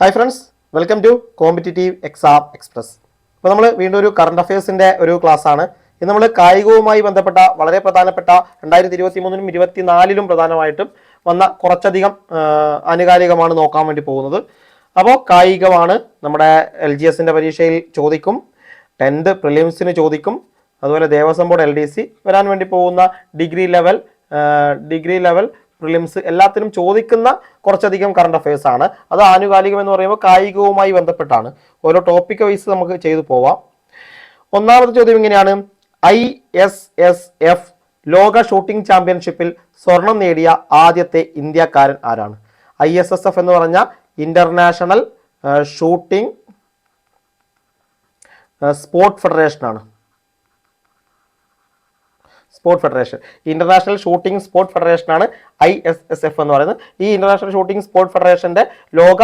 Hi friends welcome to competitive exam express അപ്പോൾ നമ്മൾ വീണ്ടും ഒരു കറണ്ട് അഫയേഴ്സിന്റെ ഒരു ക്ലാസ് ആണ്. ഇന്ന് നമ്മൾ കായികവുമായി ബന്ധപ്പെട്ട വളരെ പ്രധാനപ്പെട്ട രണ്ടായിരത്തി ഇരുപത്തി മൂന്നിലും ഇരുപത്തിനാലിലും പ്രധാനമായിട്ടും വന്ന കുറച്ചധികം ആനുകാലികമാണ് നോക്കാൻ വേണ്ടി പോകുന്നത്. അപ്പോൾ കായികമാണ് നമ്മുടെ എൽ ജി എസിന്റെ പരീക്ഷയിൽ ചോദിക്കും ടെൻത്ത് പ്രിലിംസിന് ചോദിക്കും അതുപോലെ Devaswom board L D C വരാൻ വേണ്ടി പോകുന്ന degree level degree level prelims എല്ലാത്തിനും ചോദിക്കുന്ന കുറച്ചധികം കറണ്ട് അഫയേഴ്സ് ആണ്. അത് ആനുകാലികം എന്ന് പറയുമ്പോൾ കായികവുമായി ബന്ധപ്പെട്ടാണ്. ഓരോ ടോപ്പിക് വൈസ് നമുക്ക് ചെയ്തു പോവാം. ഒന്നാമത്തെ ചോദ്യം ഇങ്ങനെയാണ്. ഐ എസ് എസ് എഫ് ലോക ഷൂട്ടിംഗ് ചാമ്പ്യൻഷിപ്പിൽ സ്വർണം നേടിയ ആദ്യത്തെ ഇന്ത്യക്കാരൻ ആരാണ്? ഐ എസ് എസ് എഫ് എന്ന് പറഞ്ഞ international shooting sport ഫെഡറേഷനാണ് sport federation international shooting sports ഫെഡറേഷനാണ് I S S F എന്ന് പറയുന്നത്. ഈ ഇന്റർനാഷണൽ ഷൂട്ടിംഗ് സ്പോർട്സ് ഫെഡറേഷന്റെ ലോക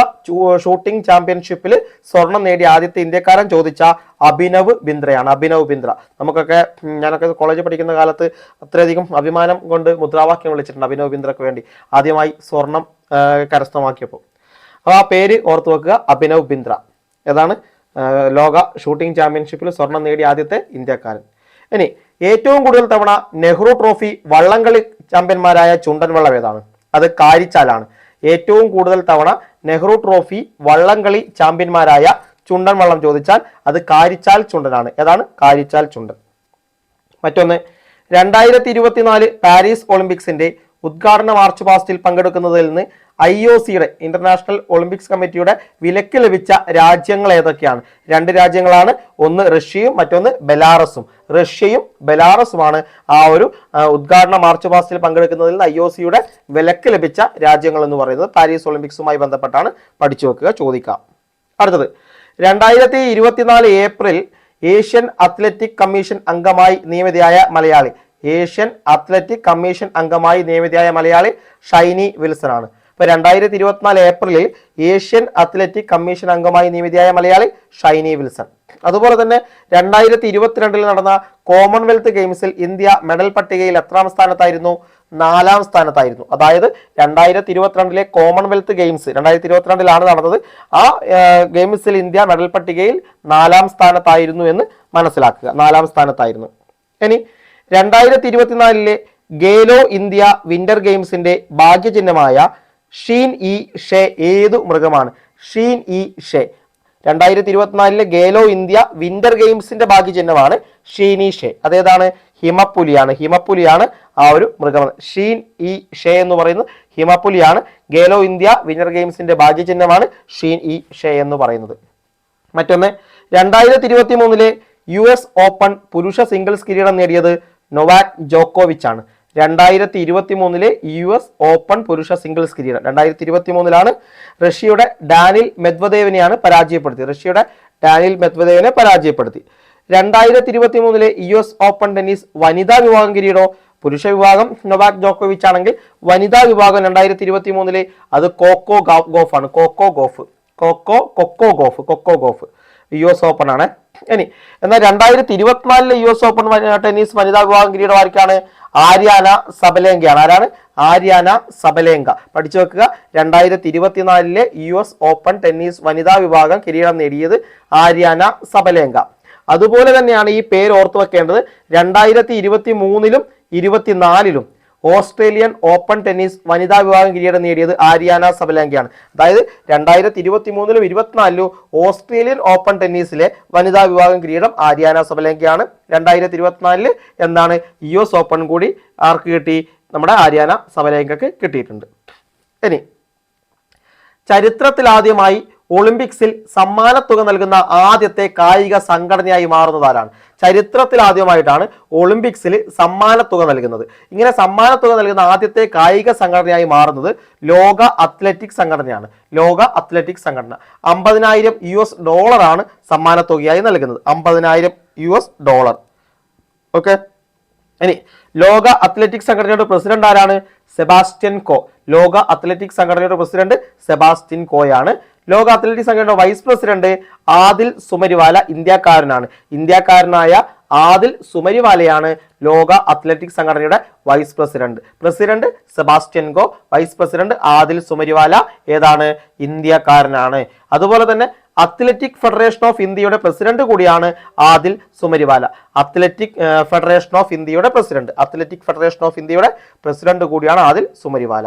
ഷൂട്ടിംഗ് ചാമ്പ്യൻഷിപ്പിൽ സ്വർണം നേടിയ ആദ്യത്തെ ഇന്ത്യക്കാരൻ ചോദിച്ച അഭിനവ് ബിന്ദ്രയാണ്. അഭിനവ് ബിന്ദ്ര. നമുക്കൊക്കെ ഞാനൊക്കെ കോളേജിൽ പഠിക്കുന്ന കാലത്ത് അത്രയധികം അഭിമാനം കൊണ്ട് മുദ്രാവാക്യം വിളിച്ചിട്ടുണ്ട് അഭിനവ് ബിന്ദ്രക്ക് വേണ്ടി. ആദ്യമായി സ്വർണം കരസ്ഥമാക്കിയപ്പോൾ. അപ്പോൾ ആ പേര് ഓർത്തു വെക്കുക. അഭിനവ് ബിന്ദ്ര. ഏതാണ്? ലോക ഷൂട്ടിംഗ് ചാമ്പ്യൻഷിപ്പിൽ സ്വർണം നേടിയ ആദ്യത്തെ ഇന്ത്യക്കാരൻ. ഇനി ഏറ്റവും കൂടുതൽ തവണ നെഹ്റു ട്രോഫി വള്ളംകളി ചാമ്പ്യന്മാരായ ചുണ്ടൻ വള്ളം ഏതാണ്? അത് കാരിച്ചാലാണ്. ഏറ്റവും കൂടുതൽ തവണ നെഹ്റു ട്രോഫി വള്ളംകളി ചാമ്പ്യന്മാരായ ചുണ്ടൻ വള്ളം ചോദിച്ചാൽ അത് കാരിച്ചാൽ ചുണ്ടനാണ്. ഏതാണ്? കാരിച്ചാൽ ചുണ്ടൻ. മറ്റൊന്ന് രണ്ടായിരത്തി ഇരുപത്തിനാല് പാരീസ് ഒളിമ്പിക്സിന്റെ ഉദ്ഘാടന മാർച്ച് പാസ്റ്റിൽ പങ്കെടുക്കുന്നതിൽ നിന്ന് ഐ ഒ സിയുടെ ഇന്റർനാഷണൽ ഒളിമ്പിക്സ് കമ്മിറ്റിയുടെ വിലക്ക് ലഭിച്ച രാജ്യങ്ങൾ ഏതൊക്കെയാണ്? രണ്ട് രാജ്യങ്ങളാണ്. ഒന്ന് റഷ്യയും മറ്റൊന്ന് ബെലാറസും. റഷ്യയും ബെലാറസുമാണ് ആ ഒരു ഉദ്ഘാടന മാർച്ച് പാസ്റ്റിൽ പങ്കെടുക്കുന്നതിൽ ഐ ഒ സിയുടെ വിലക്ക് ലഭിച്ച രാജ്യങ്ങൾ എന്ന് പറയുന്നത് പാരീസ് ഒളിമ്പിക്സുമായി ബന്ധപ്പെട്ടാണ്. പഠിച്ചു വെക്കുക ചോദിക്കാം. അടുത്തത് രണ്ടായിരത്തി ഇരുപത്തിനാല് ഏപ്രിൽ ഏഷ്യൻ അത്ലറ്റിക് കമ്മീഷൻ അംഗമായി നിയമിതയായ മലയാളി ഏഷ്യൻ അത്ലറ്റിക് കമ്മീഷൻ അംഗമായി നിയമിതയായ മലയാളി ഷൈനി വിൽസൺ ആണ് ഇപ്പൊ രണ്ടായിരത്തി ഇരുപത്തിനാല് ഏപ്രിലിൽ ഏഷ്യൻ അത്ലറ്റിക് കമ്മീഷൻ അംഗമായി നിയമിതിയായ മലയാളി ഷൈനി വിൽസൺ. അതുപോലെ തന്നെ രണ്ടായിരത്തി ഇരുപത്തിരണ്ടിൽ നടന്ന കോമൺവെൽത്ത് ഗെയിംസിൽ ഇന്ത്യ മെഡൽ പട്ടികയിൽ എത്രാം സ്ഥാനത്തായിരുന്നു? നാലാം സ്ഥാനത്തായിരുന്നു. അതായത് രണ്ടായിരത്തി ഇരുപത്തിരണ്ടിലെ കോമൺവെൽത്ത് ഗെയിംസ് രണ്ടായിരത്തി ഇരുപത്തിരണ്ടിലാണ് നടന്നത്. ആ ഗെയിംസിൽ ഇന്ത്യ മെഡൽ പട്ടികയിൽ നാലാം സ്ഥാനത്തായിരുന്നു എന്ന് മനസ്സിലാക്കുക. നാലാം സ്ഥാനത്തായിരുന്നു. ഇനി രണ്ടായിരത്തി ഇരുപത്തിനാലിലെ ഗേലോ ഇന്ത്യ വിന്റർ ഗെയിംസിന്റെ ഭാഗ്യചിഹ്നമായ ഷീൻ ഇ ഷേ ഏതു മൃഗമാണ്? ഷീൻ ഇ ഷേ. രണ്ടായിരത്തി ഇരുപത്തിനാലിലെ ഗേലോ ഇന്ത്യ വിന്റർ ഗെയിംസിന്റെ ഭാഗ്യചിഹ്നമാണ് ഷീനി ഷെ. അതേതാണ്? ഹിമപ്പുലിയാണ്. ഹിമപ്പുലിയാണ് ആ ഒരു മൃഗം. ഷീൻ ഇ ഷേ എന്ന് പറയുന്നത് ഹിമപ്പുലിയാണ്. ഗേലോ ഇന്ത്യ വിന്റർ ഗെയിംസിന്റെ ഭാഗ്യചിഹ്നമാണ് ഷീൻ ഇ ഷേ എന്ന് പറയുന്നത്. മറ്റൊന്ന് രണ്ടായിരത്തി ഇരുപത്തി മൂന്നിലെ യു എസ് ഓപ്പൺ പുരുഷ സിംഗിൾസ് കിരീടം നേടിയത് നൊവാക് ജോക്കോവിച്ച് ആണ് രണ്ടായിരത്തി ഇരുപത്തി മൂന്നിലെ യു എസ് ഓപ്പൺ പുരുഷ സിംഗിൾസ് കിരീടം. രണ്ടായിരത്തി ഇരുപത്തി മൂന്നിലാണ് റഷ്യയുടെ ഡാനിൽ മെദ്വദേവിനെയാണ് പരാജയപ്പെടുത്തിയത്. റഷ്യയുടെ ഡാനിൽ മെദ്വദേവിനെ പരാജയപ്പെടുത്തി. രണ്ടായിരത്തി ഇരുപത്തി മൂന്നിലെ യു എസ് ഓപ്പൺ ടെന്നീസ് വനിതാ വിഭാഗം കിരീടോ പുരുഷ വിഭാഗം നൊവാക് ജോക്കോവിച്ച് ആണെങ്കിൽ വനിതാ വിഭാഗം രണ്ടായിരത്തി ഇരുപത്തി മൂന്നിലെ അത് കോക്കോ ഗോഫ് ആണ് Coco Gauff. Coco Coco Gauff Coco Gauff U S open ആണ്. ഇനി എന്നാൽ രണ്ടായിരത്തി ഇരുപത്തിനാലിലെ യു എസ് ഓപ്പൺ ടെന്നീസ് വനിതാ വിഭാഗം കിരീടം ആർക്കാണ് ആര്യാന സബലേങ്കയാണ്. ആരാണ്? Aryna Sabalenka. പഠിച്ചു വെക്കുക. രണ്ടായിരത്തി ഇരുപത്തിനാലിലെ യു എസ് ഓപ്പൺ ടെന്നീസ് വനിതാ വിഭാഗം കിരീടം നേടിയത് ആര്യാന സബലേങ്ക. അതുപോലെ തന്നെയാണ് ഈ പേര് ഓർത്തു വെക്കേണ്ടത്. രണ്ടായിരത്തി ഇരുപത്തി മൂന്നിലും ഇരുപത്തിനാലിലും ഓസ്ട്രേലിയൻ ഓപ്പൺ ടെന്നീസ് വനിതാ വിഭാഗം കിരീടം നേടിയത് ആര്യാന സബലാങ്കയാണ്. അതായത് രണ്ടായിരത്തി ഇരുപത്തി മൂന്നിലും ഇരുപത്തിനാലിലും ഓസ്ട്രേലിയൻ ഓപ്പൺ ടെന്നീസിലെ വനിതാ വിഭാഗം കിരീടം ആര്യാന സബലാങ്കയാണ്. രണ്ടായിരത്തി ഇരുപത്തിനാലിൽ എന്താണ് യു എസ് ഓപ്പൺ കൂടി ആർക്ക് കിട്ടി? നമ്മുടെ ആര്യാന സബലാങ്കക്ക് കിട്ടിയിട്ടുണ്ട്. ഇനി ചരിത്രത്തിലാദ്യമായി ഒളിമ്പിക്സിൽ സമ്മാനത്തുക നൽകുന്ന ആദ്യത്തെ കായിക സംഘടനയായി മാറുന്നത് ആരാണ്? ചരിത്രത്തിൽ ആദ്യമായിട്ടാണ് ഒളിമ്പിക്സിൽ സമ്മാനത്തുക നൽകുന്നത്. ഇങ്ങനെ സമ്മാനത്തുക നൽകുന്ന ആദ്യത്തെ കായിക സംഘടനയായി മാറുന്നത് ലോക അത്ലറ്റിക് സംഘടനയാണ്. ലോക അത്ലറ്റിക് സംഘടന. അമ്പതിനായിരം യു എസ് ഡോളറാണ് സമ്മാനത്തുകയായി നൽകുന്നത്. അമ്പതിനായിരം യു എസ് ഡോളർ. ഓക്കെ? ഇനി ലോക അത്ലറ്റിക് സംഘടനയുടെ പ്രസിഡന്റ് ആരാണ്? Sebastian Coe. ലോക അത്ലറ്റിക് സംഘടനയുടെ പ്രസിഡന്റ് സെബാസ്റ്റ്യൻ കോയാണ് ലോക അത്ലറ്റിക് സംഘടന വൈസ് പ്രസിഡന്റ് ആദിൽ സുമരിവാല ഇന്ത്യക്കാരനാണ്. ഇന്ത്യക്കാരനായ ആദിൽ സുമരിവാലയാണ് ലോക അത്ലറ്റിക് സംഘടനയുടെ vice president president Sebastian Coe vice president Adille Sumariwalla ഏതാണ്? ഇന്ത്യക്കാരനാണ്. അതുപോലെ തന്നെ അത്ലറ്റിക് ഫെഡറേഷൻ ഓഫ് ഇന്ത്യയുടെ പ്രസിഡന്റ് കൂടിയാണ് Adille Sumariwalla. Athletic federation of ഇന്ത്യയുടെ പ്രസിഡന്റ് അത്ലറ്റിക് ഫെഡറേഷൻ ഓഫ് ഇന്ത്യയുടെ പ്രസിഡന്റ് കൂടിയാണ് ആദിൽ സുമരിവാല.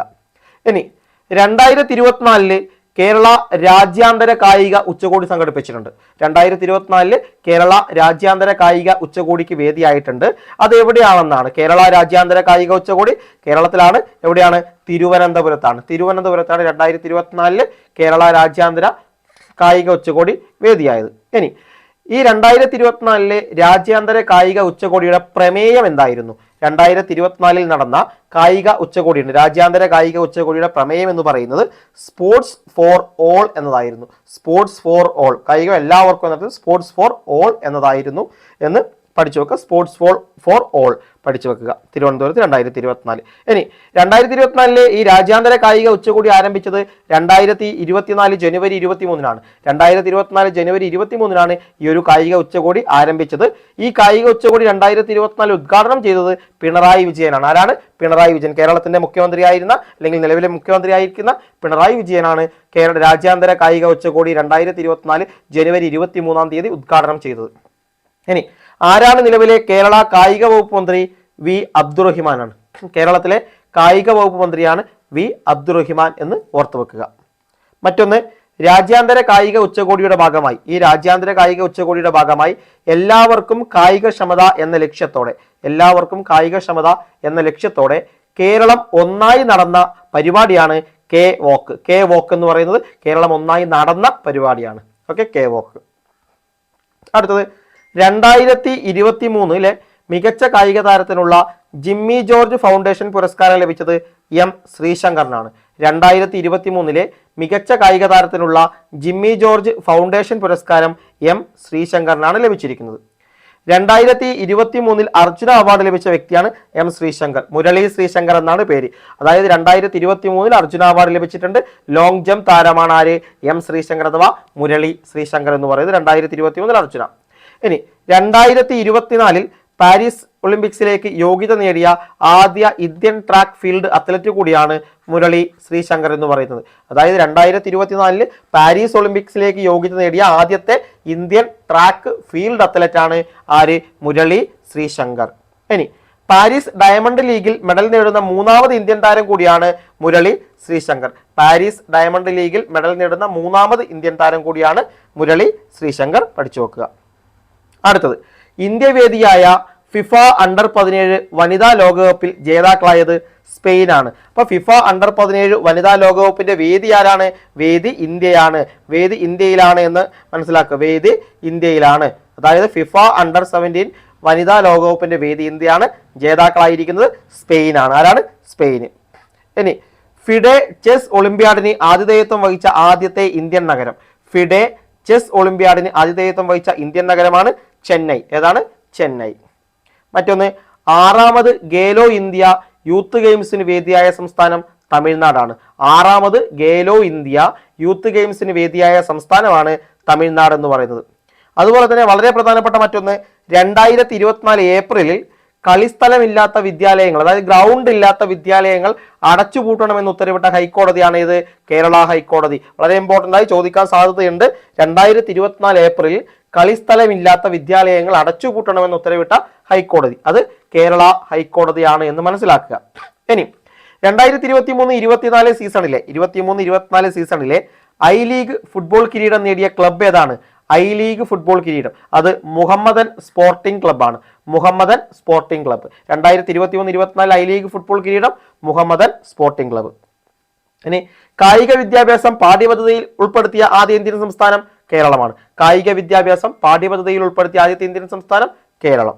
ഇനി രണ്ടായിരത്തി ഇരുപത്തിനാലിൽ കേരള രാജ്യാന്തര കായിക ഉച്ചകോടി സംഘടിപ്പിച്ചിട്ടുണ്ട്. രണ്ടായിരത്തി ഇരുപത്തിനാലിൽ കേരള രാജ്യാന്തര കായിക ഉച്ചകോടിക്ക് വേദിയായിട്ടുണ്ട്. അത് എവിടെയാണെന്നാണ്? കേരള രാജ്യാന്തര കായിക ഉച്ചകോടി കേരളത്തിലാണ്. എവിടെയാണ്? തിരുവനന്തപുരത്താണ്. തിരുവനന്തപുരത്താണ് രണ്ടായിരത്തി ഇരുപത്തിനാലിൽ കേരള രാജ്യാന്തര കായിക ഉച്ചകോടി വേദിയായത്. ഇനി ഈ രണ്ടായിരത്തി ഇരുപത്തിനാലിലെ രാജ്യാന്തര കായിക ഉച്ചകോടിയുടെ പ്രമേയം എന്തായിരുന്നു? രണ്ടായിരത്തി ഇരുപത്തിനാലിൽ നടന്ന കായിക ഉച്ചകോടിയുണ്ട് രാജ്യാന്തര കായിക ഉച്ചകോടിയുടെ പ്രമേയം എന്ന് പറയുന്നത് സ്പോർട്സ് ഫോർ ഓൾ എന്നതായിരുന്നു. Sports for all. കായികം എല്ലാവർക്കും എന്നത് സ്പോർട്സ് ഫോർ ഓൾ എന്നതായിരുന്നു എന്ന് പഠിച്ചു വെക്കുക. സ്പോർട്സ് ഫോർ ഫോർ ഓൾ പഠിച്ചു വെക്കുക. തിരുവനന്തപുരത്ത് രണ്ടായിരത്തി ഇരുപത്തിനാല് ഇനി രണ്ടായിരത്തി ഇരുപത്തിനാലിലെ ഈ രാജ്യാന്തര കായിക ഉച്ചകോടി ആരംഭിച്ചത് രണ്ടായിരത്തി ഇരുപത്തിനാല് ജനുവരി ഇരുപത്തി മൂന്നിനാണ് രണ്ടായിരത്തി ഇരുപത്തിനാല് ജനുവരി ഇരുപത്തി മൂന്നിനാണ് ഈ ഒരു കായിക ഉച്ചകോടി ആരംഭിച്ചത്. ഈ കായിക ഉച്ചകോടി രണ്ടായിരത്തി ഇരുപത്തിനാല് ഉദ്ഘാടനം ചെയ്തത് പിണറായി വിജയനാണ്. ആരാണ്? പിണറായി വിജയൻ. കേരളത്തിന്റെ മുഖ്യമന്ത്രിയായിരുന്ന അല്ലെങ്കിൽ നിലവിലെ മുഖ്യമന്ത്രിയായിരിക്കുന്ന പിണറായി വിജയനാണ് കേരള രാജ്യാന്തര കായിക ഉച്ചകോടി രണ്ടായിരത്തി ഇരുപത്തിനാല് ജനുവരി ഇരുപത്തി മൂന്നാം തീയതി ഉദ്ഘാടനം ചെയ്തത്. ഇനി ആരാണ് നിലവിലെ കേരള കായിക വകുപ്പ് മന്ത്രി വി അബ്ദുറഹിമാനാണ്? കേരളത്തിലെ കായിക വകുപ്പ് മന്ത്രിയാണ് വി അബ്ദുറഹിമാൻ എന്ന് ഓർത്തു വെക്കുക. മറ്റൊന്ന് രാജ്യാന്തര കായിക ഉച്ചകോടിയുടെ ഭാഗമായി. ഈ രാജ്യാന്തര കായിക ഉച്ചകോടിയുടെ ഭാഗമായി എല്ലാവർക്കും കായികക്ഷമത എന്ന ലക്ഷ്യത്തോടെ എല്ലാവർക്കും കായികക്ഷമത എന്ന ലക്ഷ്യത്തോടെ കേരളം ഒന്നായി നടന്ന പരിപാടിയാണ് കെ വോക്ക്. കെ വോക്ക് എന്ന് പറയുന്നത് കേരളം ഒന്നായി നടന്ന പരിപാടിയാണ്. Okay K walk. അടുത്തത് രണ്ടായിരത്തി ഇരുപത്തി മൂന്നിലെ മികച്ച കായിക താരത്തിനുള്ള ജിമ്മി ജോർജ് ഫൗണ്ടേഷൻ പുരസ്കാരം ലഭിച്ചത് എം ശ്രീശങ്കറിനാണ്. രണ്ടായിരത്തി ഇരുപത്തി മൂന്നിലെ മികച്ച കായിക താരത്തിനുള്ള ജിമ്മി ജോർജ് ഫൗണ്ടേഷൻ പുരസ്കാരം എം ശ്രീശങ്കറിനാണ് ലഭിച്ചിരിക്കുന്നത്. രണ്ടായിരത്തി ഇരുപത്തി മൂന്നിൽ അർജുന അവാർഡ് ലഭിച്ച വ്യക്തിയാണ് എം ശ്രീശങ്കർ. മുരളി ശ്രീശങ്കർ എന്നാണ് പേര്. അതായത് രണ്ടായിരത്തി ഇരുപത്തി മൂന്നിൽ അർജുന അവാർഡ് ലഭിച്ചിട്ടുണ്ട്. ലോങ് ജംപ് താരമാണ് ആര്? എം ശ്രീശങ്കർ അഥവാ മുരളി ശ്രീശങ്കർ എന്ന് പറയുന്നത് രണ്ടായിരത്തി ഇരുപത്തി മൂന്നിൽ അർജുന. ഇനി രണ്ടായിരത്തി ഇരുപത്തിനാലിൽ പാരീസ് ഒളിമ്പിക്സിലേക്ക് യോഗ്യത നേടിയ ആദ്യ ഇന്ത്യൻ ട്രാക്ക് ഫീൽഡ് അത്ലറ്റ് കൂടിയാണ് മുരളി ശ്രീശങ്കർ എന്ന് പറയുന്നത്. അതായത് രണ്ടായിരത്തി ഇരുപത്തിനാലിൽ പാരീസ് ഒളിമ്പിക്സിലേക്ക് യോഗ്യത നേടിയ ആദ്യത്തെ ഇന്ത്യൻ ട്രാക്ക് ഫീൽഡ് അത്ലറ്റ് ആണ് ആര്? മുരളി ശ്രീശങ്കർ. ഇനി പാരീസ് ഡയമണ്ട് ലീഗിൽ മെഡൽ നേടുന്ന മൂന്നാമത് ഇന്ത്യൻ താരം കൂടിയാണ് മുരളി ശ്രീശങ്കർ. പാരീസ് ഡയമണ്ട് ലീഗിൽ മെഡൽ നേടുന്ന മൂന്നാമത് ഇന്ത്യൻ താരം കൂടിയാണ് മുരളി ശ്രീശങ്കർ. പഠിച്ചു വെക്കുക അടുത്തത്. ഇന്ത്യ വേദിയായ ഫിഫ അണ്ടർ പതിനേഴ് വനിതാ ലോകകപ്പിൽ ജേതാക്കളായത് സ്പെയിനാണ്. അപ്പൊ ഫിഫ അണ്ടർ പതിനേഴ് വനിതാ ലോകകപ്പിന്റെ വേദി ആരാണ്? വേദി ഇന്ത്യയാണ്. വേദി ഇന്ത്യയിലാണ് എന്ന് മനസ്സിലാക്കുക. വേദി ഇന്ത്യയിലാണ്. അതായത് ഫിഫ അണ്ടർ സെവന്റീൻ വനിതാ ലോകകപ്പിന്റെ വേദി ഇന്ത്യയാണ്. ജേതാക്കളായിരിക്കുന്നത് സ്പെയിനാണ്. ആരാണ്? സ്പെയിന്. ഇനി ഫിഡെ ചെസ് ഒളിമ്പ്യാഡിന് ആതിഥേയത്വം വഹിച്ച ആദ്യത്തെ ഇന്ത്യൻ നഗരം. ഫിഡെ ചെസ് ഒളിമ്പ്യാഡിന് ആതിഥേയത്വം വഹിച്ച ഇന്ത്യൻ നഗരമാണ് ചെന്നൈ. ഏതാണ്? ചെന്നൈ. മറ്റൊന്ന് ആറാമത് ഗേലോ ഇന്ത്യ യൂത്ത് ഗെയിംസിന് വേദിയായ സംസ്ഥാനം തമിഴ്നാടാണ്. ആറാമത് ഗേലോ ഇന്ത്യ യൂത്ത് ഗെയിംസിന് വേദിയായ സംസ്ഥാനമാണ് തമിഴ്നാട് എന്ന് പറയുന്നത്. അതുപോലെ തന്നെ വളരെ പ്രധാനപ്പെട്ട മറ്റൊന്ന് രണ്ടായിരത്തി ഇരുപത്തിനാല് ഏപ്രിലിൽ കളിസ്ഥലമില്ലാത്ത വിദ്യാലയങ്ങൾ അതായത് ഗ്രൗണ്ട് ഇല്ലാത്ത വിദ്യാലയങ്ങൾ അടച്ചുപൂട്ടണമെന്ന് ഉത്തരവിട്ട ഹൈക്കോടതിയാണ് ഇത് കേരള ഹൈക്കോടതി. വളരെ ഇമ്പോർട്ടന്റ് ആയി ചോദിക്കാൻ സാധ്യതയുണ്ട്. രണ്ടായിരത്തി ഇരുപത്തിനാല് ഏപ്രിലിൽ കളിസ്ഥലമില്ലാത്ത വിദ്യാലയങ്ങൾ അടച്ചുപൂട്ടണമെന്ന് ഉത്തരവിട്ട ഹൈക്കോടതി. അത് കേരള ഹൈക്കോടതിയാണ് എന്ന് മനസ്സിലാക്കുക. ഇനി രണ്ടായിരത്തി ഇരുപത്തി മൂന്ന് ഇരുപത്തിനാല് സീസണിലെ ഇരുപത്തിമൂന്ന് ഇരുപത്തിനാല് സീസണിലെ ഐ ലീഗ് ഫുട്ബോൾ കിരീടം നേടിയ ക്ലബ് ഏതാണ്? ഐ ലീഗ് ഫുട്ബോൾ കിരീടം. അത് Mohammedan sporting ക്ലബ്ബാണ്. Mohammedan sporting club. രണ്ടായിരത്തി ഇരുപത്തി മൂന്ന് ഇരുപത്തിനാല് ഐ ലീഗ് ഫുട്ബോൾ കിരീടം മുഹമ്മദൻ സ്പോർട്ടിംഗ് ക്ലബ്ബ്. ഇനി കായിക വിദ്യാഭ്യാസം പാഠ്യപദ്ധതിയിൽ ഉൾപ്പെടുത്തിയ ആദ്യ ഇന്ത്യൻ സംസ്ഥാനം കേരളമാണ്. കായിക വിദ്യാഭ്യാസം പാഠ്യപദ്ധതിയിൽ ഉൾപ്പെടുത്തിയ ആദ്യത്തെ ഇന്ത്യൻ സംസ്ഥാനം കേരളം.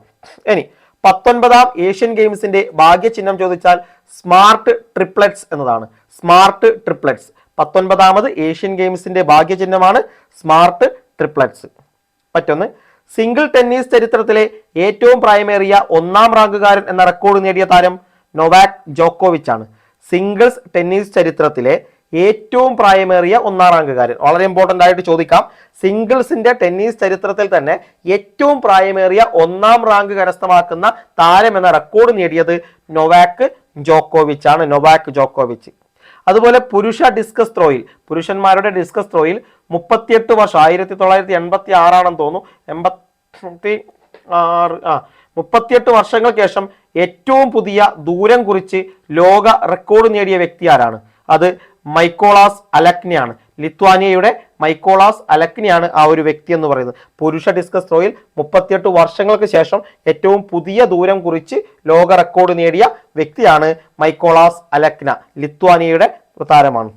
ഇനി പത്തൊൻപതാം ഏഷ്യൻ ഗെയിംസിന്റെ ഭാഗ്യചിഹ്നം ചോദിച്ചാൽ സ്മാർട്ട് ട്രിപ്ലറ്റ്സ് എന്നതാണ്. Smart triplets. പത്തൊൻപതാമത് ഏഷ്യൻ ഗെയിംസിന്റെ ഭാഗ്യചിഹ്നമാണ് സ്മാർട്ട് ട്രിപ്ലെറ്റ്സ് മറ്റൊന്ന് സിംഗിൾ ടെന്നീസ് ചരിത്രത്തിലെ ഏറ്റവും പ്രായമേറിയ ഒന്നാം റാങ്കുകാരൻ എന്ന റെക്കോർഡ് നേടിയ താരം നൊവാക് ജോക്കോവിച്ച് ആണ് സിംഗിൾസ് ടെന്നീസ് ചരിത്രത്തിലെ ഏറ്റവും പ്രായമേറിയ ഒന്നാം റാങ്കുകാരൻ. വളരെ ഇമ്പോർട്ടന്റ് ആയിട്ട് ചോദിക്കാം. സിംഗിൾസിന്റെ ടെന്നീസ് ചരിത്രത്തിൽ തന്നെ ഏറ്റവും പ്രായമേറിയ ഒന്നാം റാങ്ക് കരസ്ഥമാക്കുന്ന താരം എന്ന റെക്കോർഡ് നേടിയത് നൊവാക്ക് ജോക്കോവിച്ച് ആണ് നൊവാക്ക് ജോക്കോവിച്ച്. അതുപോലെ പുരുഷ ഡിസ്കസ് ത്രോയിൽ പുരുഷന്മാരുടെ ഡിസ്കസ് ത്രോയിൽ മുപ്പത്തിയെട്ട് വർഷം ആയിരത്തി തൊള്ളായിരത്തി എൺപത്തി ആറാണെന്ന് തോന്നുന്നു. എൺപത്തി ആറ് ആ മുപ്പത്തിയെട്ട് വർഷങ്ങൾക്ക് ശേഷം ഏറ്റവും പുതിയ ദൂരം കുറിച്ച് ലോക റെക്കോർഡ് നേടിയ വ്യക്തി ആരാണ്? അത് മൈക്കോളാസ് അലക്നിയാണ്. ലിത്വാനിയയുടെ മൈക്കോളാസ് അലക്നിയാണ് ആ ഒരു വ്യക്തി എന്ന് പറയുന്നത്. പുരുഷ ഡിസ്കസ് ത്രോയിൽ മുപ്പത്തിയെട്ട് വർഷങ്ങൾക്ക് ശേഷം ഏറ്റവും പുതിയ ദൂരം കുറിച്ച് ലോക റെക്കോർഡ് നേടിയ വ്യക്തിയാണ് മൈക്കോളാസ് അലക്ന. ലിത്വാനിയയുടെ താരമാണ്.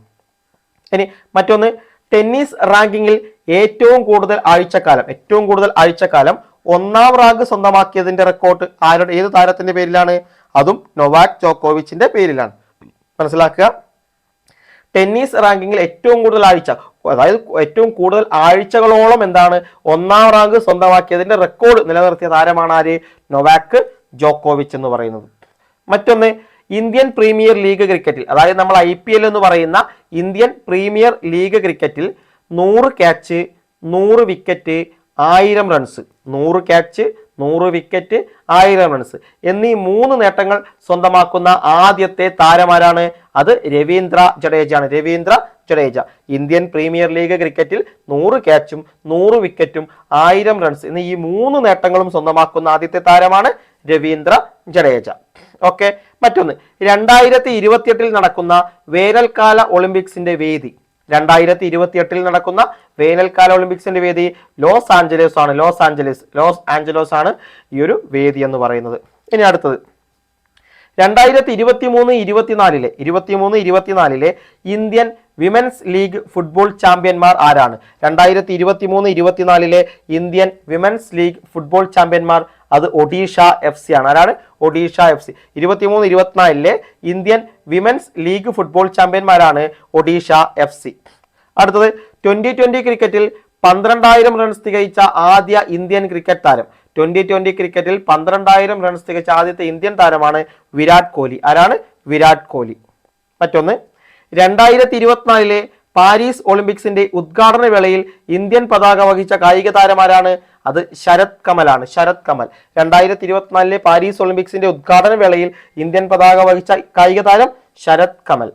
ഇനി മറ്റൊന്ന് ടെന്നീസ് റാങ്കിങ്ങിൽ ഏറ്റവും കൂടുതൽ ആഴ്ചക്കാലം ഏറ്റവും കൂടുതൽ ആഴ്ചക്കാലം ഒന്നാം റാങ്ക് സ്വന്തമാക്കിയതിന്റെ റെക്കോർഡ് ആരുടെ ഏത് താരത്തിന്റെ പേരിലാണ്? അതും നൊവാക് ജോക്കോവിച്ചിന്റെ പേരിലാണ്. മനസ്സിലാക്കുക? ടെന്നീസ് റാങ്കിങ്ങിൽ ഏറ്റവും കൂടുതൽ ആഴ്ച അതായത് ഏറ്റവും കൂടുതൽ ആഴ്ചകളോളം എന്താണ് ഒന്നാം റാങ്ക് സ്വന്തമാക്കിയതിന്റെ റെക്കോർഡ് നിലനിർത്തിയ താരമാണ് ആര്? നൊവാക്ക് ജോക്കോവിച്ച് എന്ന് പറയുന്നത്. മറ്റൊന്ന് ഇന്ത്യൻ പ്രീമിയർ ലീഗ് ക്രിക്കറ്റിൽ അതായത് നമ്മൾ ഐ പി എൽ എന്ന് പറയുന്ന ഇന്ത്യൻ പ്രീമിയർ ലീഗ് ക്രിക്കറ്റിൽ നൂറ് ക്യാച്ച് നൂറ് വിക്കറ്റ് ആയിരം റൺസ് നൂറ് ക്യാച്ച് നൂറ് വിക്കറ്റ് ആയിരം റൺസ് എന്നീ മൂന്ന് നേട്ടങ്ങൾ സ്വന്തമാക്കുന്ന ആദ്യത്തെ താരമാരാണ് അത് Ravindra ജഡേജയാണ് Ravindra Jadeja. Indian premier league ക്രിക്കറ്റിൽ നൂറ് ക്യാച്ചും നൂറ് വിക്കറ്റും ആയിരം റൺസ് എന്നീ ഈ മൂന്ന് നേട്ടങ്ങളും സ്വന്തമാക്കുന്ന ആദ്യത്തെ താരമാണ് രവീന്ദ്ര ജഡേജ. ഓക്കെ മറ്റൊന്ന്. രണ്ടായിരത്തി ഇരുപത്തിയെട്ടിൽ നടക്കുന്ന വേനൽക്കാല ഒളിമ്പിക്സിന്റെ വേദി. രണ്ടായിരത്തി ഇരുപത്തിയെട്ടിൽ നടക്കുന്ന വേനൽക്കാല ഒളിമ്പിക്സിന്റെ വേദി ലോസ് ആഞ്ചലസ് ആണ്. ലോസ് ആഞ്ചലസ് ലോസ് ആഞ്ചലോസ് ആണ് ഈ ഒരു വേദി എന്ന് പറയുന്നത്. ഇനി അടുത്തത്. രണ്ടായിരത്തി ഇരുപത്തി മൂന്ന് ഇരുപത്തിനാലിലെ ഇരുപത്തിമൂന്ന് ഇരുപത്തിനാലിലെ ഇന്ത്യൻ വിമൻസ് ലീഗ് ഫുട്ബോൾ ചാമ്പ്യന്മാർ ആരാണ്? രണ്ടായിരത്തി ഇരുപത്തി മൂന്ന് ഇരുപത്തിനാലിലെ ഇന്ത്യൻ വിമൻസ് ലീഗ് ഫുട്ബോൾ ചാമ്പ്യന്മാർ അത് ഒഡീഷ എഫ് സി ആണ്. ആരാണ്? Odisha F C. ഇരുപത്തിമൂന്ന് ഇരുപത്തിനാലിലെ ഇന്ത്യൻ വിമൻസ് ലീഗ് ഫുട്ബോൾ ചാമ്പ്യന്മാരാണ് ഒഡീഷ എഫ് സി. അടുത്തത് ട്വന്റി ട്വന്റി ക്രിക്കറ്റിൽ പന്ത്രണ്ടായിരം റൺസ് തികച്ച ആദ്യ ഇന്ത്യൻ ക്രിക്കറ്റ് താരം. ട്വന്റി ട്വന്റി ക്രിക്കറ്റിൽ പന്ത്രണ്ടായിരം റൺസ് തികച്ച ആദ്യത്തെ ഇന്ത്യൻ താരമാണ് വിരാട് കോഹ്ലി ആരാണ്? വിരാട് കോഹ്ലി മറ്റൊന്ന് രണ്ടായിരത്തി ഇരുപത്തിനാലിലെ പാരീസ് ഒളിമ്പിക്സിന്റെ ഉദ്ഘാടന വേളയിൽ ഇന്ത്യൻ പതാക വഹിച്ച കായിക താരമാരാണ് അത് ശരത് കമലാണ്. ശരത് കമൽ. രണ്ടായിരത്തി ഇരുപത്തിനാലിലെ പാരീസ് ഒളിമ്പിക്സിന്റെ ഉദ്ഘാടന വേളയിൽ ഇന്ത്യൻ പതാക വഹിച്ച കായിക താരം ശരത് കമൽ.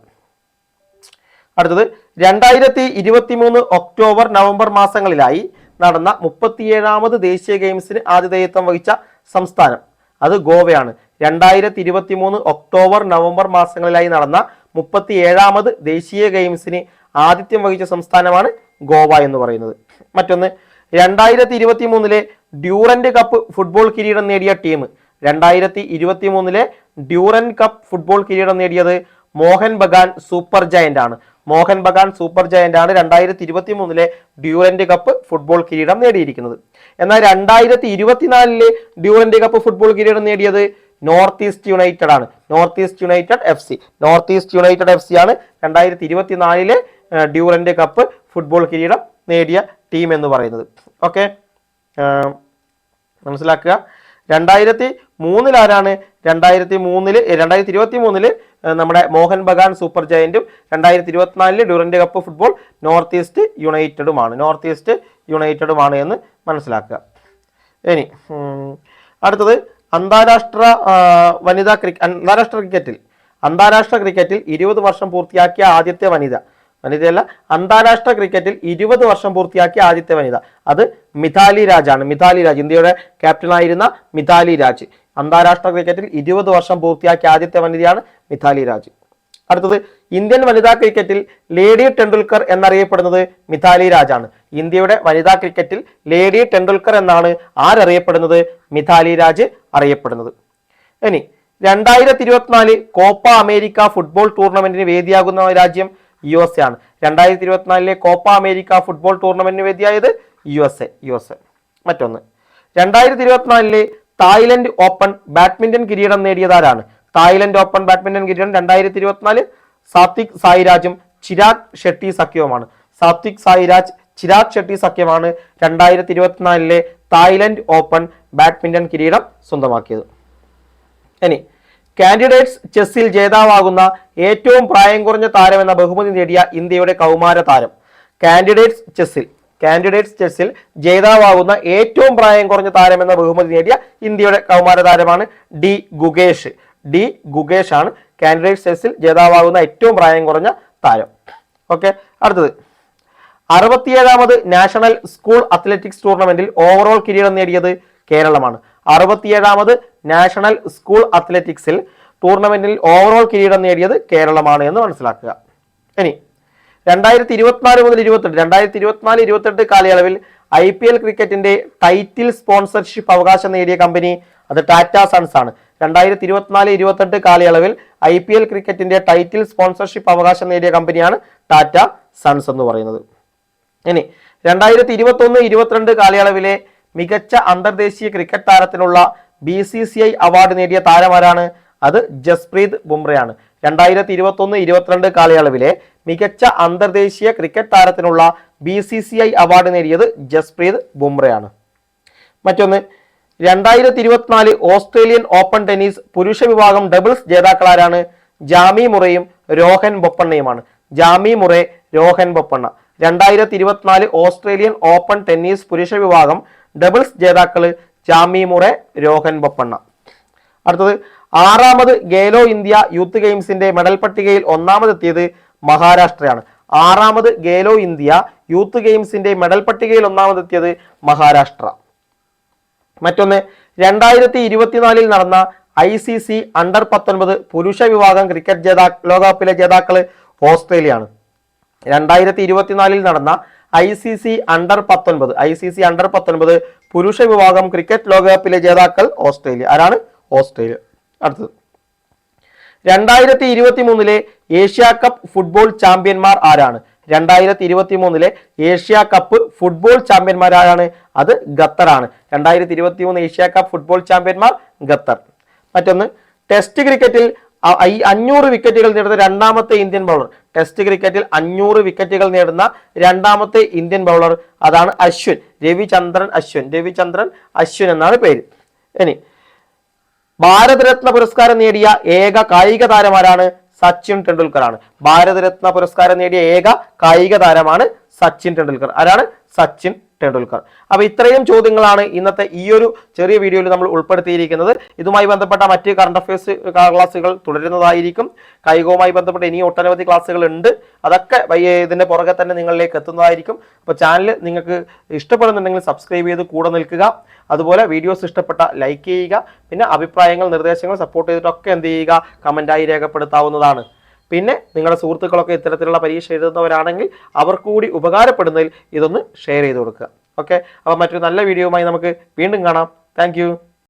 അടുത്തത് രണ്ടായിരത്തി ഇരുപത്തി മൂന്ന് ഒക്ടോബർ നവംബർ മാസങ്ങളിലായി നടന്ന മുപ്പത്തിയേഴാമത് ദേശീയ ഗെയിംസിന് ആതിഥേയത്വം വഹിച്ച സംസ്ഥാനം അത് ഗോവയാണ്. രണ്ടായിരത്തി ഇരുപത്തി മൂന്ന് ഒക്ടോബർ നവംബർ മാസങ്ങളിലായി നടന്ന മുപ്പത്തി ഏഴാമത് ദേശീയ ഗെയിംസിന് ആതിഥ്യം വഹിച്ച സംസ്ഥാനമാണ് ഗോവ എന്ന് പറയുന്നത്. മറ്റൊന്ന് രണ്ടായിരത്തി ഇരുപത്തി മൂന്നിലെ ഡ്യൂറന്റ് കപ്പ് ഫുട്ബോൾ കിരീടം നേടിയ ടീം. രണ്ടായിരത്തി ഇരുപത്തി മൂന്നിലെ ഡ്യൂറൻ കപ്പ് ഫുട്ബോൾ കിരീടം നേടിയത് മോഹൻ ബഗാൻ സൂപ്പർ ജയന്റ് ആണ്. മോഹൻ ബഗാൻ സൂപ്പർ ജയന്റ് ആണ് രണ്ടായിരത്തി ഇരുപത്തി മൂന്നിലെ ഡ്യൂറന്റ് കപ്പ് ഫുട്ബോൾ കിരീടം നേടിയിരിക്കുന്നത്. എന്നാൽ രണ്ടായിരത്തി ഇരുപത്തിനാലിലെ ഡ്യൂറന്റ് കപ്പ് ഫുട്ബോൾ കിരീടം നേടിയത് നോർത്ത് ഈസ്റ്റ് യുണൈറ്റഡ് ആണ്. North East United F C. North East United F C ആണ് രണ്ടായിരത്തി ഇരുപത്തിനാലിലെ ഡ്യൂറന്റ് കപ്പ് ഫുട്ബോൾ കിരീടം നേടിയ ടീം എന്ന് പറയുന്നത്. ഓക്കെ? മനസ്സിലാക്കുക. രണ്ടായിരത്തി മൂന്നിൽ ആരാണ് രണ്ടായിരത്തി മൂന്നിൽ രണ്ടായിരത്തി ഇരുപത്തി മൂന്നിൽ നമ്മുടെ മോഹൻ ബഗാൻ സൂപ്പർ ജയന്റും രണ്ടായിരത്തി ഇരുപത്തിനാലിൽ Durand cup football North East യുണൈറ്റഡുമാണ്. North East യുണൈറ്റഡുമാണ് എന്ന് മനസ്സിലാക്കുക. ഇനി അടുത്തത് അന്താരാഷ്ട്ര വനിതാ ക്രിക്കറ്റ് അന്താരാഷ്ട്ര ക്രിക്കറ്റിൽ അന്താരാഷ്ട്ര ക്രിക്കറ്റിൽ ഇരുപത് വർഷം പൂർത്തിയാക്കിയ ആദ്യത്തെ വനിത. വനിതയല്ല അന്താരാഷ്ട്ര ക്രിക്കറ്റിൽ ഇരുപത് വർഷം പൂർത്തിയാക്കിയ ആദ്യത്തെ വനിത. അത് മിഥാലി രാജാണ്. മിഥാലി രാജ് ഇന്ത്യയുടെ ക്യാപ്റ്റനായിരുന്ന മിഥാലി രാജ്. അന്താരാഷ്ട്ര ക്രിക്കറ്റിൽ ഇരുപത് വർഷം പൂർത്തിയാക്കിയ ആദ്യത്തെ വനിതയാണ് മിഥാലി രാജ്. അടുത്തത് ഇന്ത്യൻ വനിതാ ക്രിക്കറ്റിൽ ലേഡി ടെണ്ടുൽക്കർ എന്നറിയപ്പെടുന്നത് മിഥാലി രാജാണ്. ഇന്ത്യയുടെ വനിതാ ക്രിക്കറ്റിൽ ലേഡി ടെണ്ടുൽക്കർ എന്നാണ് ആരറിയപ്പെടുന്നത് മിഥാലി രാജ് അറിയപ്പെടുന്നത്. ഇനി രണ്ടായിരത്തി ഇരുപത്തിനാല് കോപ്പ അമേരിക്ക ഫുട്ബോൾ ടൂർണമെന്റിന് വേദിയാകുന്ന രാജ്യം യു എസ് എ ആണ്. രണ്ടായിരത്തി ഇരുപത്തിനാലിലെ കോപ്പ അമേരിക്ക ഫുട്ബോൾ ടൂർണമെന്റിന് വേദിയായത് U S A U S A. മറ്റൊന്ന് രണ്ടായിരത്തി ഇരുപത്തിനാലിലെ തായ്ലൻഡ് ഓപ്പൺ ബാഡ്മിന്റൺ കിരീടം നേടിയതാരാണ്? തായ്ലൻഡ് ഓപ്പൺ ബാഡ്മിന്റൺ കിരീടം രണ്ടായിരത്തി ഇരുപത്തിനാല് സാത്വിക് സായിരാജും ചിരാഗ് ഷെട്ടി സഖ്യവുമാണ്. സാത്വിക് സായിരാജ് ചിരാഗ് ഷെട്ടി സഖ്യമാണ് രണ്ടായിരത്തി ഇരുപത്തിനാലിലെ തായ്ലൻഡ് ഓപ്പൺ ബാഡ്മിന്റൺ കിരീടം സ്വന്തമാക്കിയത്. ഇനി കാൻഡിഡേറ്റ്സ് ചെസ്സിൽ ജേതാവാകുന്ന ഏറ്റവും പ്രായം കുറഞ്ഞ താരം എന്ന ബഹുമതി നേടിയ ഇന്ത്യയുടെ കൗമാര താരം കാൻഡിഡേറ്റ്സ് ചെസ്സിൽ. കാൻഡിഡേറ്റ്സ് ചെസ്സിൽ ജേതാവാകുന്ന ഏറ്റവും പ്രായം കുറഞ്ഞ താരം എന്ന ബഹുമതി നേടിയ ഇന്ത്യയുടെ കൗമാര താരമാണ് ഡി ഗുഗേഷ് ഡി ഗുഗേഷ് ആണ് കാൻഡിഡേറ്റ് സെൽസിൽ ജേതാവാകുന്ന ഏറ്റവും പ്രായം കുറഞ്ഞ താരം. ഓക്കെ അടുത്തത്. അറുപത്തിയേഴാമത് നാഷണൽ സ്കൂൾ അത്ലറ്റിക്സ് ടൂർണമെന്റിൽ ഓവറോൾ കിരീടം നേടിയത് കേരളമാണ്. അറുപത്തിയേഴാമത് നാഷണൽ സ്കൂൾ അത്ലറ്റിക്സിൽ ടൂർണമെന്റിൽ ഓവറോൾ കിരീടം നേടിയത് കേരളമാണ് എന്ന് മനസ്സിലാക്കുക. ഇനി രണ്ടായിരത്തി ഇരുപത്തിനാല് മുതൽ ഇരുപത്തെട്ട് രണ്ടായിരത്തി ഇരുപത്തിനാല് ഇരുപത്തെട്ട് കാലയളവിൽ ഐ പി എൽ ക്രിക്കറ്റിന്റെ ടൈറ്റിൽ സ്പോൺസർഷിപ്പ് അവകാശം നേടിയ കമ്പനി അത് ടാറ്റ സൺസ് ആണ്. രണ്ടായിരത്തി ഇരുപത്തിനാല് ഇരുപത്തെട്ട് കാലയളവിൽ ഐ പി എൽ ക്രിക്കറ്റിന്റെ ടൈറ്റിൽ സ്പോൺസർഷിപ്പ് അവകാശം നേടിയ കമ്പനിയാണ് ടാറ്റ സൺസ് എന്ന് പറയുന്നത്. ഇനി രണ്ടായിരത്തി ഇരുപത്തി ഒന്ന് ഇരുപത്തിരണ്ട് കാലയളവിലെ മികച്ച അന്തർദേശീയ cricket താരത്തിനുള്ള B C C I award നേടിയ താരമാരാണ് അത് ജസ്പ്രീത് ബുംറയാണ്. രണ്ടായിരത്തി ഇരുപത്തി ഒന്ന് ഇരുപത്തിരണ്ട് കാലയളവിലെ മികച്ച അന്തർദേശീയ cricket താരത്തിനുള്ള B C C I award നേടിയത് ജസ്പ്രീത് ബുംറയാണ്. മറ്റൊന്ന് രണ്ടായിരത്തി ഇരുപത്തിനാല് ഓസ്ട്രേലിയൻ ഓപ്പൺ ടെന്നീസ് പുരുഷ വിഭാഗം ഡബിൾസ് ജേതാക്കളാരാണ് ജാമി മുറയും Rohan ബൊപ്പണ്ണയുമാണ്. Jamie Murray Rohan Bopanna. രണ്ടായിരത്തി ഇരുപത്തിനാല് ഓസ്ട്രേലിയൻ ഓപ്പൺ ടെന്നീസ് പുരുഷ വിഭാഗം ഡബിൾസ് ജേതാക്കൾ ജാമി മുറെ രോഹൻ ബൊപ്പണ്ണ. അടുത്തത് ആറാമത് ഗേലോ ഇന്ത്യ യൂത്ത് ഗെയിംസിന്റെ മെഡൽ പട്ടികയിൽ ഒന്നാമതെത്തിയത് മഹാരാഷ്ട്രയാണ്. ആറാമത് ഗേലോ ഇന്ത്യ യൂത്ത് ഗെയിംസിന്റെ മെഡൽ പട്ടികയിൽ ഒന്നാമതെത്തിയത് മഹാരാഷ്ട്ര. മറ്റൊന്ന് രണ്ടായിരത്തി ഇരുപത്തിനാലിൽ നടന്ന ഐ സി സി അണ്ടർ പത്തൊൻപത് പുരുഷ വിഭാഗം ക്രിക്കറ്റ് ജേതാ ലോകകപ്പിലെ ജേതാക്കൾ ഓസ്ട്രേലിയയാണ് രണ്ടായിരത്തി ഇരുപത്തിനാലിൽ നടന്ന ഐ സി സി അണ്ടർ പത്തൊൻപത് ഐ സി സി അണ്ടർ പത്തൊൻപത് പുരുഷ വിഭാഗം ക്രിക്കറ്റ് ലോകകപ്പിലെ ജേതാക്കൾ ഓസ്ട്രേലിയ ആരാണ്? ഓസ്ട്രേലിയ. അടുത്തത്. രണ്ടായിരത്തി ഇരുപത്തി മൂന്നിലെ ഏഷ്യ കപ്പ് ഫുട്ബോൾ ചാമ്പ്യന്മാർ ആരാണ്? രണ്ടായിരത്തി ഇരുപത്തി മൂന്നിലെ ഏഷ്യ കപ്പ് ഫുട്ബോൾ ചാമ്പ്യന്മാരാണ് അത് ഖത്തറാണ്. രണ്ടായിരത്തി ഇരുപത്തി മൂന്ന് ഏഷ്യ കപ്പ് ഫുട്ബോൾ ചാമ്പ്യന്മാർ ഖത്തർ. മറ്റൊന്ന് ടെസ്റ്റ് ക്രിക്കറ്റിൽ അഞ്ഞൂറ് വിക്കറ്റുകൾ നേടുന്ന രണ്ടാമത്തെ ഇന്ത്യൻ ബൗളർ. ടെസ്റ്റ് ക്രിക്കറ്റിൽ അഞ്ഞൂറ് വിക്കറ്റുകൾ നേടുന്ന രണ്ടാമത്തെ ഇന്ത്യൻ ബൗളർ അതാണ് അശ്വിൻ. രവിചന്ദ്രൻ അശ്വിൻ. രവിചന്ദ്രൻ അശ്വിൻ എന്നാണ് പേര്. ഇനി ഭാരതരത്ന പുരസ്കാരം നേടിയ ഏക കായിക താരമാരാണ് സച്ചിൻ ടെണ്ടുൽക്കർ ആണ് ഭാരതരത്ന പുരസ്കാരം നേടിയ ഏക കായിക താരമാണ് സച്ചിൻ ടെണ്ടുൽക്കർ. ആരാണ്? സച്ചിൻ ടെണ്ടുൽക്കർ. അപ്പോൾ ഇത്രയും ചോദ്യങ്ങളാണ് ഇന്നത്തെ ഈ ഒരു ചെറിയ വീഡിയോയിൽ നമ്മൾ ഉൾപ്പെടുത്തിയിരിക്കുന്നത്. ഇതുമായി ബന്ധപ്പെട്ട മറ്റ് കറണ്ട് അഫയേഴ്സ് ക്ലാസ്സുകൾ തുടരുന്നതായിരിക്കും. കായികവുമായി ബന്ധപ്പെട്ട് ഇനി ഒട്ടനവധി ക്ലാസ്സുകൾ ഉണ്ട്. അതൊക്കെ ഇതിന്റെ പുറകെ തന്നെ നിങ്ങളിലേക്ക് എത്തുന്നതായിരിക്കും. അപ്പോൾ ചാനൽ നിങ്ങൾക്ക് ഇഷ്ടപ്പെടുന്നുണ്ടെങ്കിൽ സബ്സ്ക്രൈബ് ചെയ്ത് കൂടെ നിൽക്കുക. അതുപോലെ വീഡിയോസ് ഇഷ്ടപ്പെട്ട ലൈക്ക് ചെയ്യുക. പിന്നെ അഭിപ്രായങ്ങൾ നിർദ്ദേശങ്ങൾ സപ്പോർട്ട് ചെയ്തിട്ടൊക്കെ എന്ത് ചെയ്യുക? കമന്റായി രേഖപ്പെടുത്താവുന്നതാണ്. പിന്നെ നിങ്ങളുടെ സുഹൃത്തുക്കളൊക്കെ ഇത്തരത്തിലുള്ള പരീക്ഷ എഴുതുന്നവരാണെങ്കിൽ അവർക്ക് കൂടി ഉപകാരപ്പെടുന്നതിൽ ഇതൊന്ന് ഷെയർ ചെയ്ത് കൊടുക്കുക. ഓക്കെ അപ്പോൾ മറ്റൊരു നല്ല വീഡിയോയുമായി നമുക്ക് വീണ്ടും കാണാം. താങ്ക്